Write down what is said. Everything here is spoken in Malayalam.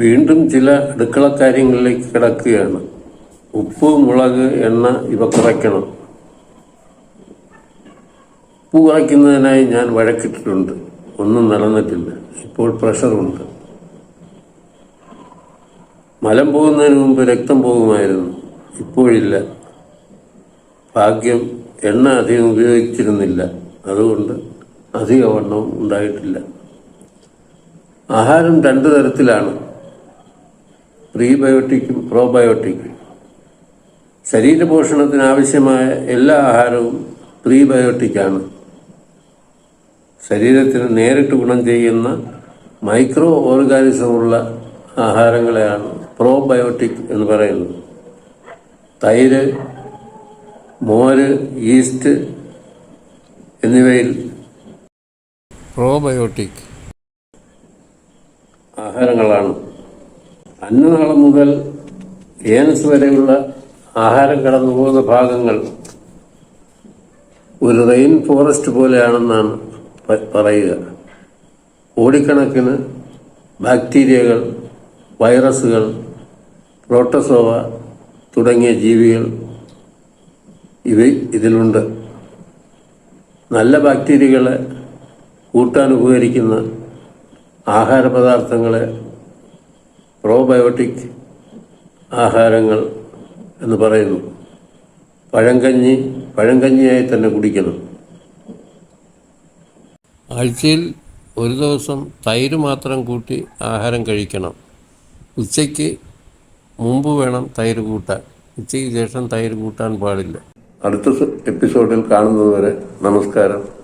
വീണ്ടും ചില അടുക്കള കാര്യങ്ങളിലേക്ക് കിടക്കുകയാണ്. ഉപ്പ് മുളക് എണ്ണ ഇവ കുറയ്ക്കണം. ഉപ്പ് കുറയ്ക്കുന്നതിനായി ഞാൻ വഴക്കിട്ടിട്ടുണ്ട്. ഒന്നും നടന്നിട്ടില്ല. ഇപ്പോൾ പ്രഷറുണ്ട്. മലം പോകുന്നതിന് മുമ്പ് രക്തം പോകുമായിരുന്നു. ഇപ്പോഴില്ല. ഭാഗ്യം എണ്ണ അധികം ഉപയോഗിച്ചിരുന്നില്ല. അതുകൊണ്ട് അധിക വണ്ണവും ഉണ്ടായിട്ടില്ല. ആഹാരം രണ്ടു തരത്തിലാണ്. പ്രീബയോട്ടിക്കും പ്രോബയോട്ടിക്കും. ശരീരപോഷണത്തിന് ആവശ്യമായ എല്ലാ ആഹാരവും പ്രീബയോട്ടിക്കാണ്. ശരീരത്തിന് നേരിട്ട് ഗുണം ചെയ്യുന്ന മൈക്രോ ഓർഗാനിസമുള്ള ആഹാരങ്ങളെയാണ് പ്രോബയോട്ടിക് എന്ന് പറയുന്നത്. തൈര് മോര് ഈസ്റ്റ് എന്നിവയിൽ പ്രോബയോട്ടിക് ആഹാരങ്ങളാണ്. അന്നനാളം മുതൽ ഏനസ് വരെയുള്ള ആഹാരം കടന്നു പോകുന്ന ഭാഗങ്ങൾ ഒരു റെയിൻ ഫോറസ്റ്റ് പോലെയാണെന്നാണ് പറയുക. കോടിക്കണക്കിന് ബാക്ടീരിയകൾ വൈറസുകൾ പ്രോട്ടസോവ തുടങ്ങിയ ജീവികൾ ഇവ ഇതിലുണ്ട്. നല്ല ബാക്ടീരിയകളെ കൂട്ടാൻ ഉപകരിക്കുന്ന ആഹാര പദാർത്ഥങ്ങളെ പ്രോബയോട്ടിക് ആഹാരങ്ങൾ എന്ന് പറയുന്നു. പഴങ്കഞ്ഞി പഴങ്കഞ്ഞിയായി തന്നെ കുടിക്കണം ആഴ്ചയിൽ ഒരു ദിവസം തൈര് മാത്രം കൂട്ടി ആഹാരം കഴിക്കണം. ഉച്ചയ്ക്ക് മുമ്പ് വേണം തൈര് കൂട്ടാൻ. ഉച്ചയ്ക്ക് ശേഷം തൈര് കൂട്ടാൻ പാടില്ല. അടുത്ത എപ്പിസോഡിൽ കാണുന്നതുവരെ നമസ്കാരം.